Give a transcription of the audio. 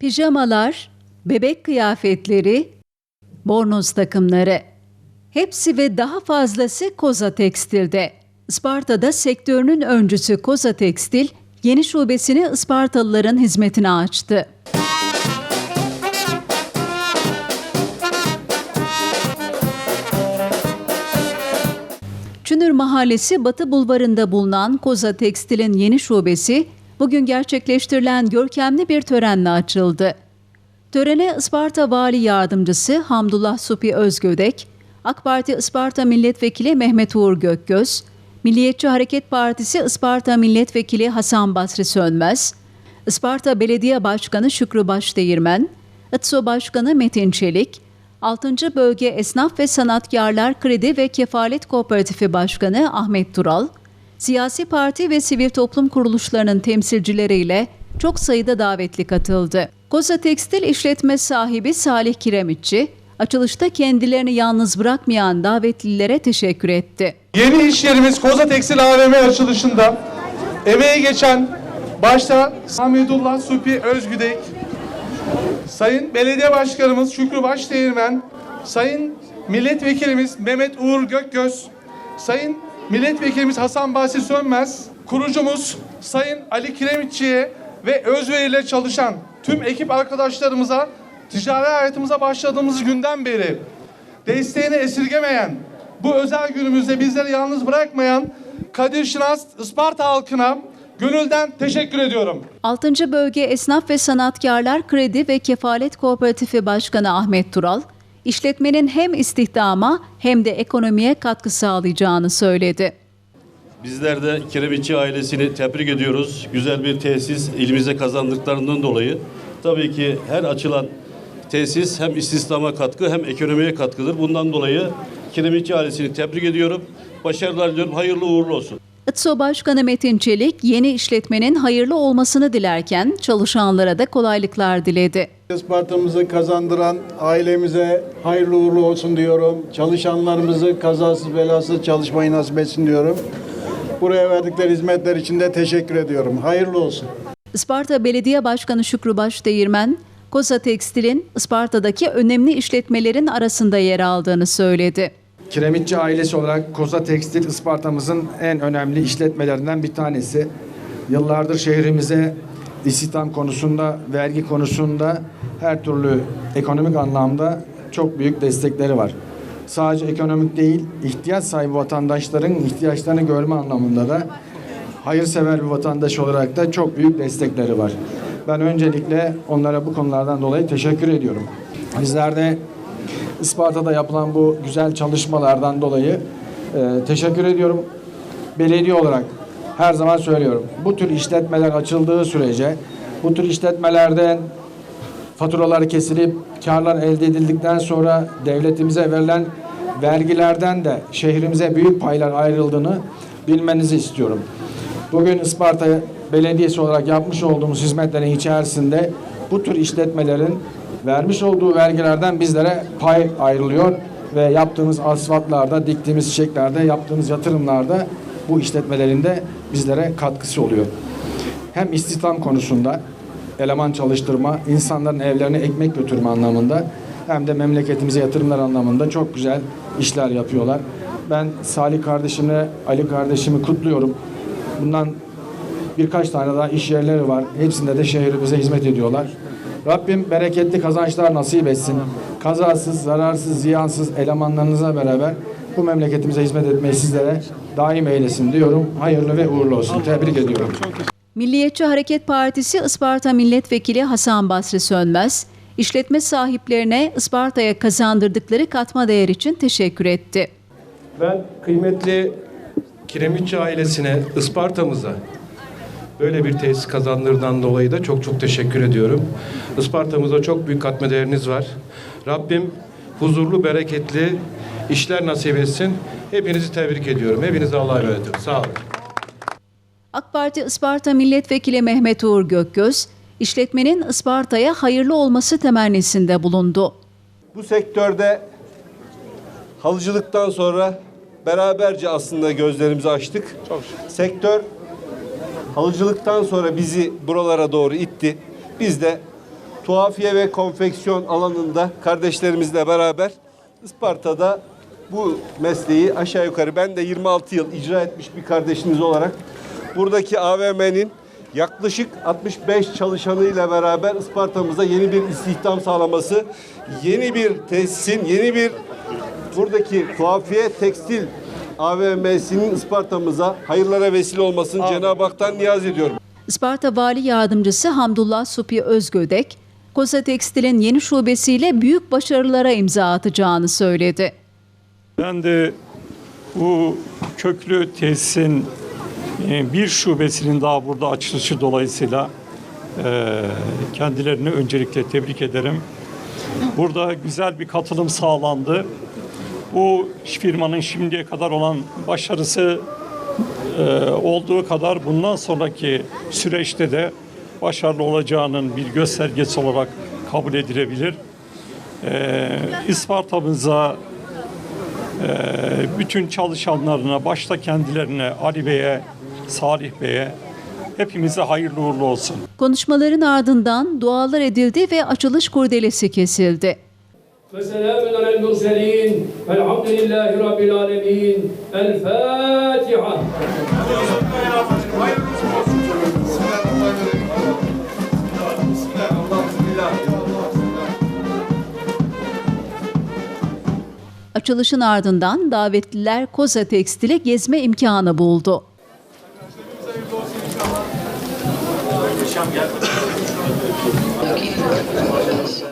Pijamalar, bebek kıyafetleri, bornoz takımları. Hepsi ve daha fazlası Koza Tekstil'de. Isparta'da sektörünün öncüsü Koza Tekstil, yeni şubesini Ispartalıların hizmetine açtı. Çünür Mahallesi Batı Bulvarı'nda bulunan Koza Tekstil'in yeni şubesi bugün gerçekleştirilen görkemli bir törenle açıldı. Törene Isparta Vali Yardımcısı Hamdullah Supi Özgödek, AK Parti Isparta Milletvekili Mehmet Uğur Gökgöz, Milliyetçi Hareket Partisi Isparta Milletvekili Hasan Basri Sönmez, Isparta Belediye Başkanı Şükrü Başdeğirmen, İTSO Başkanı Metin Çelik, 6. Bölge Esnaf ve Sanatkarlar Kredi ve Kefalet Kooperatifi Başkanı Ahmet Tural, siyasi parti ve sivil toplum kuruluşlarının temsilcileriyle çok sayıda davetli katıldı. Koza Tekstil işletme sahibi Salih Kiremitçi, açılışta kendilerini yalnız bırakmayan davetlilere teşekkür etti. Yeni iş yerimiz Koza Tekstil AVM açılışında emeği geçen başta Hamidullah Supi Özgüdek, Sayın Belediye Başkanımız Şükrü Başdeğirmen, Sayın Milletvekilimiz Mehmet Uğur Gökgöz, Sayın Milletvekilimiz Hasan Basri Sönmez, kurucumuz Sayın Ali Kiremitçi'ye ve özveriyle çalışan tüm ekip arkadaşlarımıza ticari hayatımıza başladığımız günden beri desteğini esirgemeyen, bu özel günümüzde bizleri yalnız bırakmayan Kadir Şinas Isparta halkına gönülden teşekkür ediyorum. 6. Bölge Esnaf ve Sanatkarlar Kredi ve Kefalet Kooperatifi Başkanı Ahmet Tural, işletmenin hem istihdama hem de ekonomiye katkı sağlayacağını söyledi. Bizler de Kiremitçi ailesini tebrik ediyoruz. Güzel bir tesis ilimize kazandıklarından dolayı. Tabii ki her açılan tesis hem istihdama katkı hem ekonomiye katkıdır. Bundan dolayı Kiremitçi ailesini tebrik ediyorum. Başarılar diliyorum. Hayırlı uğurlu olsun. İTSO Başkanı Metin Çelik, yeni işletmenin hayırlı olmasını dilerken çalışanlara da kolaylıklar diledi. Isparta'mızı kazandıran ailemize hayırlı uğurlu olsun diyorum. Çalışanlarımızı kazasız belasız çalışmayı nasip etsin diyorum. Buraya verdikleri hizmetler için de teşekkür ediyorum. Hayırlı olsun. Isparta Belediye Başkanı Şükrü Başdeğirmen, Koza Tekstil'in Isparta'daki önemli işletmelerin arasında yer aldığını söyledi. Kiremitçi ailesi olarak Koza Tekstil Isparta'mızın en önemli işletmelerinden bir tanesi. Yıllardır şehrimize istihdam konusunda, vergi konusunda her türlü ekonomik anlamda çok büyük destekleri var. Sadece ekonomik değil, ihtiyaç sahibi vatandaşların ihtiyaçlarını görme anlamında da hayırsever bir vatandaş olarak da çok büyük destekleri var. Ben öncelikle onlara bu konulardan dolayı teşekkür ediyorum. Bizler de Isparta'da yapılan bu güzel çalışmalardan dolayı e, teşekkür ediyorum. Belediye olarak her zaman söylüyorum. Bu tür işletmeler açıldığı sürece bu tür işletmelerden faturalar kesilip karlar elde edildikten sonra devletimize verilen vergilerden de şehrimize büyük paylar ayrıldığını bilmenizi istiyorum. Bugün Isparta Belediyesi olarak yapmış olduğumuz hizmetlerin içerisinde bu tür işletmelerin vermiş olduğu vergilerden bizlere pay ayrılıyor ve yaptığımız asfaltlarda, diktiğimiz çiçeklerde, yaptığımız yatırımlarda bu işletmelerin de bizlere katkısı oluyor. Hem istihdam konusunda eleman çalıştırma, insanların evlerine ekmek götürme anlamında hem de memleketimize yatırımlar anlamında çok güzel işler yapıyorlar. Ben Salih kardeşimi, Ali kardeşimi kutluyorum. Bundan birkaç tane daha iş yerleri var. Hepsinde de şehrimize hizmet ediyorlar. Rabbim bereketli kazançlar nasip etsin. Kazasız, zararsız, ziyansız elemanlarınızla beraber bu memleketimize hizmet etmeyi sizlere daim eylesin diyorum. Hayırlı ve uğurlu olsun. Tebrik ediyorum. Milliyetçi Hareket Partisi Isparta Milletvekili Hasan Basri Sönmez, işletme sahiplerine Isparta'ya kazandırdıkları katma değer için teşekkür etti. Ben kıymetli Kiremitçi ailesine, Isparta'mıza böyle bir tesis kazandırdığından dolayı da çok çok teşekkür ediyorum. Isparta'mıza çok büyük katma değeriniz var. Rabbim huzurlu, bereketli işler nasip etsin. Hepinizi tebrik ediyorum. Hepinize Allah'a emanet olun. Sağ olun. AK Parti Isparta Milletvekili Mehmet Uğur Gökgöz, işletmenin Isparta'ya hayırlı olması temennisinde bulundu. Bu sektörde halıcılıktan sonra beraberce aslında gözlerimizi açtık. Sektör halıcılıktan sonra bizi buralara doğru itti. Biz de tuhafiye ve konfeksiyon alanında kardeşlerimizle beraber Isparta'da bu mesleği aşağı yukarı ben de 26 yıl icra etmiş bir kardeşiniz olarak buradaki AVM'nin yaklaşık 65 çalışanıyla beraber Isparta'mıza yeni bir istihdam sağlaması, yeni bir tesisin, yeni bir buradaki tuhafiye tekstil AVM'sinin Isparta'mıza hayırlara vesile olmasını Cenab-ı Hak'tan niyaz ediyorum. Isparta Vali Yardımcısı Hamdullah Supi Özgödek, Koza Tekstil'in yeni şubesiyle büyük başarılara imza atacağını söyledi. Ben de bu köklü tesisin e, bir şubesinin daha burada açılışı dolayısıyla e, kendilerini öncelikle tebrik ederim. Burada güzel bir katılım sağlandı. Bu firmanın şimdiye kadar olan başarısı e, olduğu kadar bundan sonraki süreçte de başarılı olacağının bir göstergesi olarak kabul edilebilir. E, Isparta'mıza bütün çalışanlarına, başta kendilerine, Ali Bey'e, Salih Bey'e hepimize hayırlı uğurlu olsun. Konuşmaların ardından dualar edildi ve açılış kurdelesi kesildi. وسلام على المرسلين والحمد لله رب العالمين الفاتحة Açılışın ardından davetliler Koza Tekstil'e gezme imkanı buldu. Thank you.